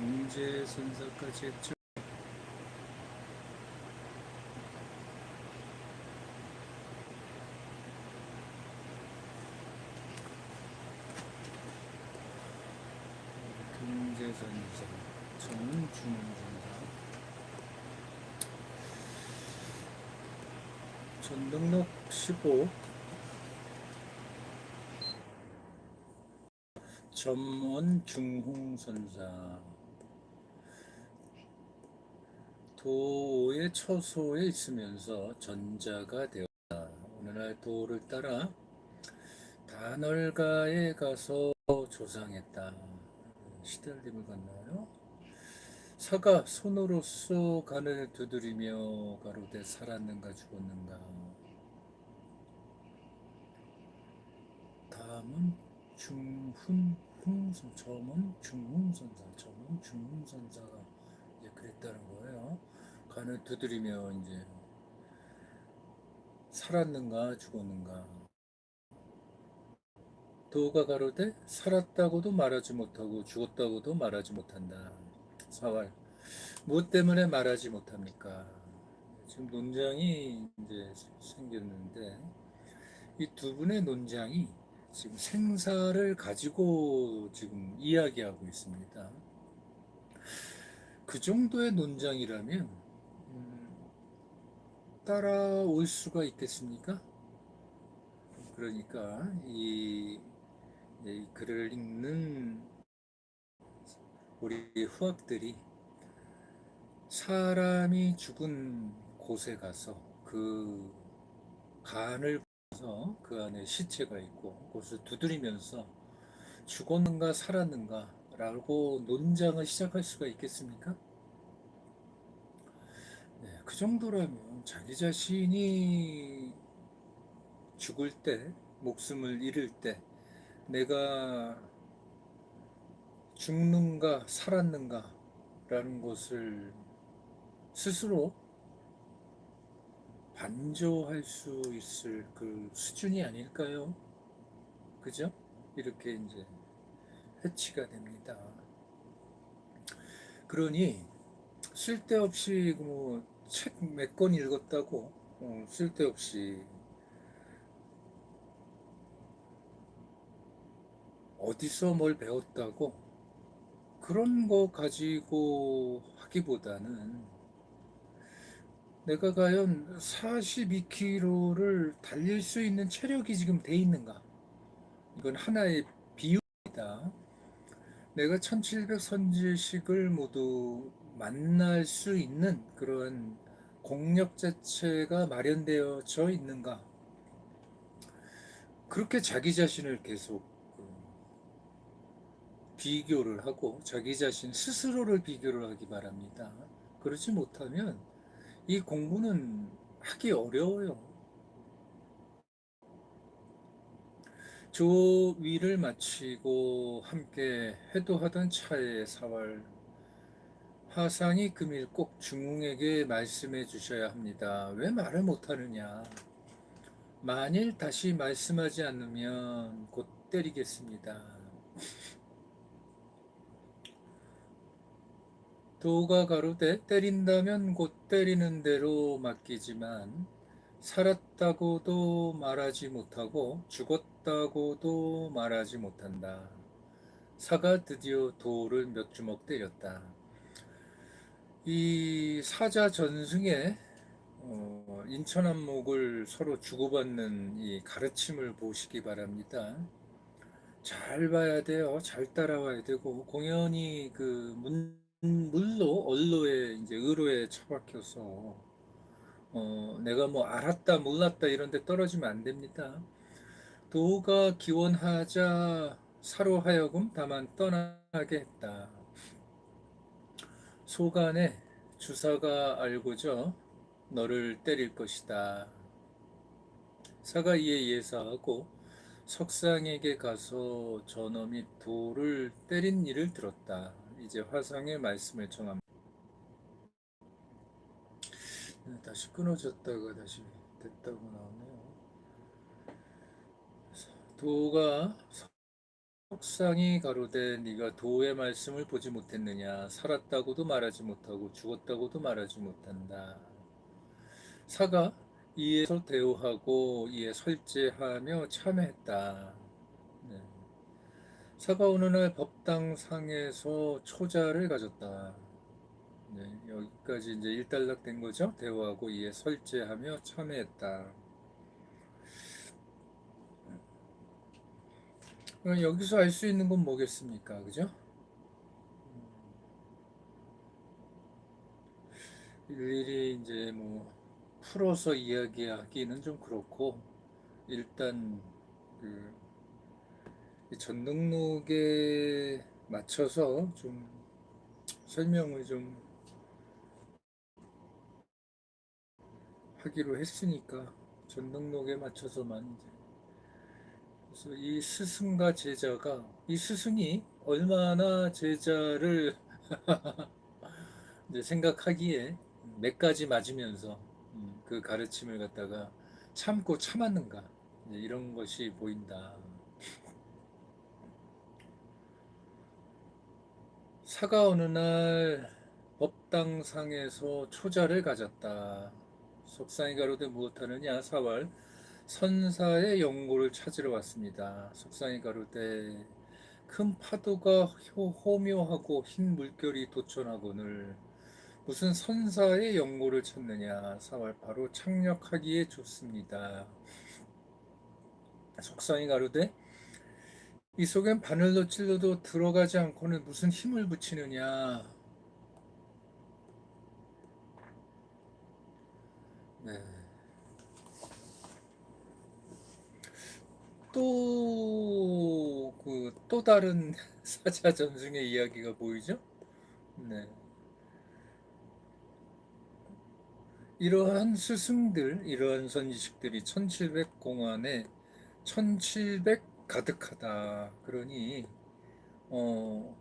경제 선사까지 했죠. 경제 선사, 저는 중원선사. 전등록 15 점원 중홍선사 도의 처소에 있으면서 전자가 되었다. 오늘날 도를 따라 단월가에 가서 조상했다. 시달림을 건너요. 사가 손으로써 간을 두드리며 가로되 살았는가 죽었는가. 다음은 중훈 점은 중훈선사가 이제 그랬다는 거예요. 간을 두드리며 이제 살았는가 죽었는가. 도가 가로되 살았다고도 말하지 못하고 죽었다고도 말하지 못한다. 사활 무엇 때문에 말하지 못합니까? 지금 논장이 이제 생겼는데 이 두 분의 논장이 지금 생사를 가지고 지금 이야기하고 있습니다. 그 정도의 논장이라면 음, 따라올 수가 있겠습니까? 그러니까 이, 이 글을 읽는 우리 후학들이 사람이 죽은 곳에 가서 그 간을 보면서 그 안에 시체가 있고 그것을 두드리면서 죽었는가 살았는가 라고 논장을 시작할 수가 있겠습니까? 네, 그 정도라면 자기 자신이 죽을 때, 목숨을 잃을 때, 내가 죽는가 살았는가 라는 것을 스스로 반조할 수 있을 그 수준이 아닐까요? 그죠? 이렇게 이제 해치가 됩니다. 그러니 쓸데없이 뭐 책 몇 권 읽었다고 어, 쓸데없이 어디서 뭘 배웠다고 그런 거 가지고 하기보다는 내가 과연 42km를 달릴 수 있는 체력이 지금 돼 있는가? 이건 하나의 비유입니다. 내가 1700 선지식을 모두 만날 수 있는 그런 공력 자체가 마련되어져 있는가? 그렇게 자기 자신을 계속 그 비교를 하고 자기 자신 스스로를 비교를 하기 바랍니다. 그렇지 못하면 이 공부는 하기 어려워요. 조위를 마치고 함께 해도하던 차의 사활 화상이 금일 꼭 중웅에게 말씀해 주셔야 합니다. 왜 말을 못하느냐? 만일 다시 말씀하지 않으면 곧 때리겠습니다. 도가 가로되 때린다면 곧 때리는 대로 맡기지만 살았다고도 말하지 못하고 죽었다고도 말하지 못한다. 사가 드디어 도를 몇 주먹 때렸다. 이 사자 전승의 어, 인천 안목을 서로 주고받는 이 가르침을 보시기 바랍니다. 잘 봐야 돼요. 잘 따라와야 되고 공연히 그 문, 물로 언로에 이제 의로에 처박혀서 어, 내가 뭐 알았다 몰랐다 이런 데 떨어지면 안 됩니다. 도가 기원하자 사로 하여금 다만 떠나게 했다. 소간에 주사가 알고죠. 너를 때릴 것이다. 사가 이에 예사하고 석상에게 가서 및 돌을 때린 일을 들었다. 이제 화상의 말씀을 청합니다. 네, 다시 끊어졌다가 다시 됐다고 나오네요. 도가 속상이 가로되 네가 도의 말씀을 보지 못했느냐 살았다고도 말하지 못하고 죽었다고도 말하지 못한다. 사가 이에 대우하고 이에 설제하며 참회했다. 네. 사가 어느 날 법당상에서 초자를 가졌다. 네, 여기까지 이제 일단락된 거죠. 대우하고 이에 설제하며 참회했다. 그럼 여기서 알 수 있는 건 뭐겠습니까? 그죠? 일일이 이제 뭐 풀어서 이야기하기는 좀 그렇고 일단 그 전등록에 맞춰서 좀 설명을 좀 하기로 했으니까 전등록에 맞춰서만 이제 그래서 이 스승과 제자가 이 스승이 얼마나 제자를 생각하기에 몇 가지 맞으면서 음, 그 가르침을 갖다가 참고 참았는가 이런 것이 보인다. 사가 어느 날 법당상에서 초자를 가졌다. 속상이 가로되 무엇하느냐 사왈 선사의 연고를 찾으러 왔습니다. 속상이 가로되 큰 파도가 호묘하고 흰 물결이 도천하거늘 무슨 선사의 연고를 찾느냐 사왈 바로 착력하기에 좋습니다. 속상이 가로되 이 속엔 바늘로 찔러도 들어가지 않고는 무슨 힘을 붙이느냐 또, 그, 또 다른 사자 전승의 이야기가 보이죠? 네. 이러한 스승들, 이러한 선지식들이 1700 공안에 1700 가득하다. 그러니, 어,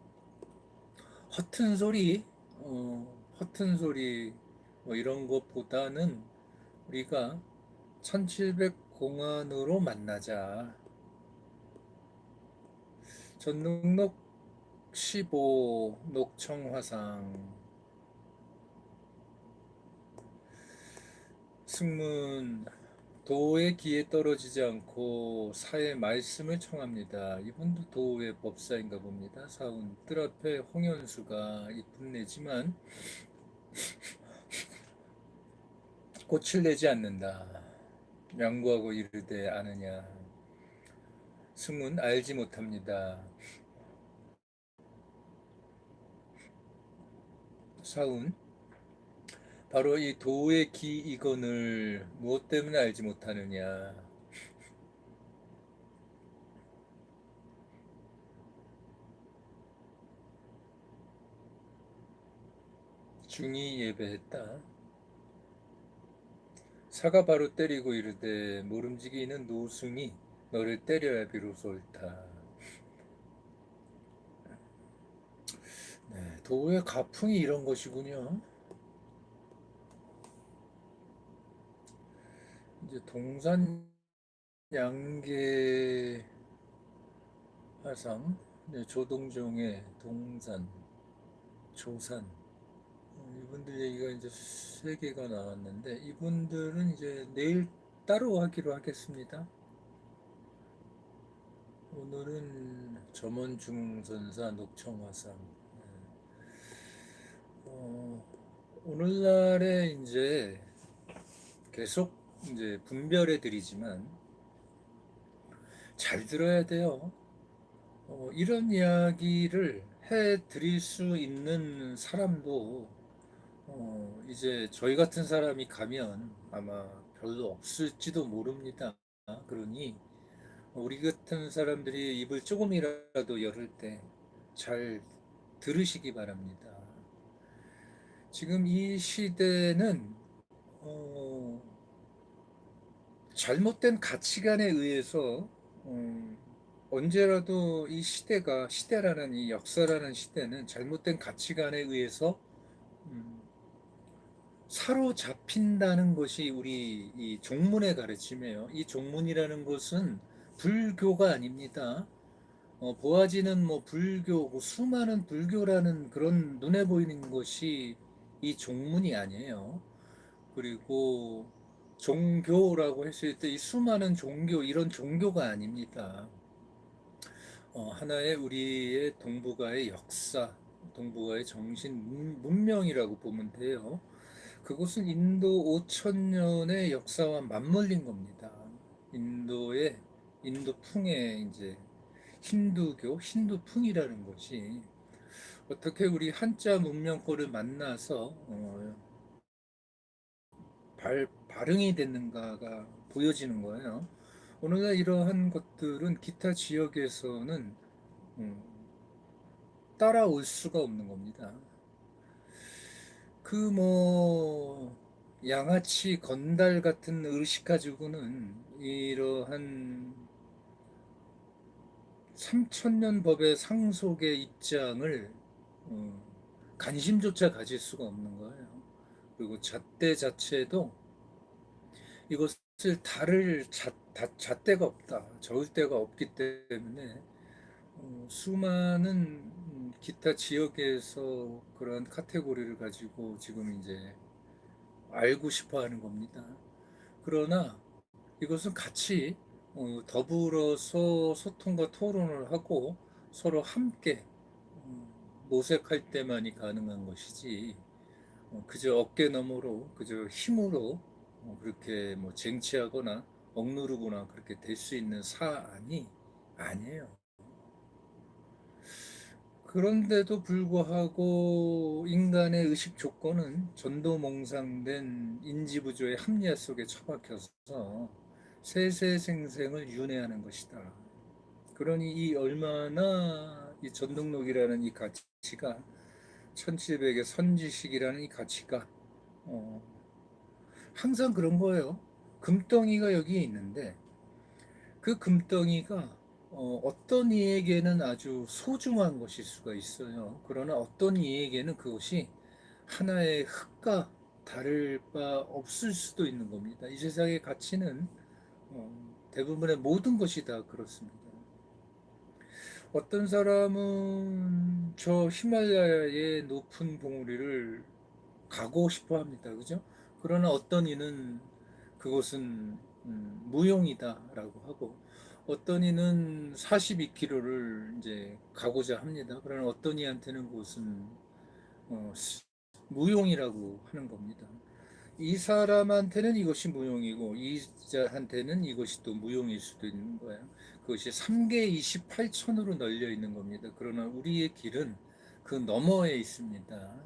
허튼 소리, 어, 허튼 소리, 뭐 이런 것보다는 우리가 1700 공안으로 만나자. 전능록 15 녹청화상 승문 도의 기에 떨어지지 않고 사의 말씀을 청합니다. 이분도 도의 법사인가 봅니다. 사운 뜰 앞에 홍연수가 이쁜 내지만 꽃을 내지 않는다. 양구하고 이르되 아느냐. 승은 알지 못합니다. 사운 바로 이 도의 기 이건을 무엇 때문에 알지 못하느냐 중이 예배했다 사가 바로 때리고 이르되 모름지기는 노승이 너를 때려야 비로소 옳다. 네, 도의 가풍이 이런 것이군요. 이제 동산 양계 화상 네, 조동종의 동산 조산 어, 이분들 얘기가 이제 세 개가 나왔는데 이분들은 이제 내일 따로 하기로 하겠습니다. 오늘은 점원중 선사 녹청화상. 네. 어, 오늘날에 이제 계속 이제 분별해 드리지만 잘 들어야 돼요. 어, 이런 이야기를 해 드릴 수 있는 사람도 어, 이제 저희 같은 사람이 가면 아마 별로 없을지도 모릅니다. 그러니 우리 같은 사람들이 입을 조금이라도 열을 때 잘 들으시기 바랍니다. 지금 이 시대는 어, 잘못된 가치관에 의해서 어, 언제라도 이 시대가 시대라는 이 역사라는 시대는 잘못된 가치관에 의해서 음, 사로잡힌다는 것이 우리 이 종문의 가르침이에요. 이 종문이라는 것은 불교가 아닙니다. 어, 보아지는 뭐 불교, 그 수많은 불교라는 그런 눈에 보이는 것이 이 종문이 아니에요. 그리고 종교라고 했을 때 이 수많은 종교, 이런 종교가 아닙니다. 어, 하나의 우리의 동북아의 역사, 동북아의 정신, 문- 문명이라고 보면 돼요. 그것은 인도 5천 년의 역사와 맞물린 겁니다. 인도의 인도풍의 이제 힌두교, 힌두풍이라는 것이 어떻게 우리 한자 문명권을 만나서 어, 발, 발응이 됐는가가 보여지는 거예요. 오늘날 이러한 것들은 기타 지역에서는 음, 따라올 수가 없는 겁니다. 그 뭐 양아치 건달 같은 의식 가지고는 이러한 3천년 법의 상속의 입장을 어, 관심조차 가질 수가 없는 거예요. 그리고 잣대 자체도 이것을 다를 잣, 다, 잣대가 없다. 저을 데가 없기 때문에 어, 수많은 음, 기타 지역에서 그런 카테고리를 가지고 지금 이제 알고 싶어 하는 겁니다. 그러나 이것은 같이 어, 더불어서 소통과 토론을 하고 서로 함께 어, 모색할 때만이 가능한 것이지 어, 그저 어깨 너머로 그저 힘으로 어, 그렇게 뭐 쟁취하거나 억누르거나 그렇게 될 수 있는 사안이 아니에요. 그런데도 불구하고 인간의 의식 조건은 전도몽상된 인지부조의 합리화 속에 처박혀서 세세생생을 윤회하는 것이다. 그러니 이 얼마나 이 전등록이라는 이 가치가 1700의 선지식이라는 이 가치가 어, 항상 그런 거예요. 금덩이가 여기에 있는데 그 금덩이가 어, 떤 이에게는 아주 소중한 것일 수가 있어요. 그러나 어떤 이에게는 그것이 하나의 흙과 다를 바 없을 수도 있는 겁니다. 이 세상의 가치는 어, 대부분의 모든 것이 다 그렇습니다. 어떤 사람은 저 히말라야의 높은 봉우리를 가고 싶어 합니다. 그죠? 그러나 어떤 이는 그것은 음, 무용이다라고 하고 어떤 이는 42km를 이제 가고자 합니다. 그러나 어떤 이한테는 그것은 어, 무용이라고 하는 겁니다. 이 사람한테는 이것이 무용이고 이자한테는 이것이 또 무용일 수도 있는 거예요. 그것이 3개 28천으로 널려 있는 겁니다. 그러나 우리의 길은 그 너머에 있습니다.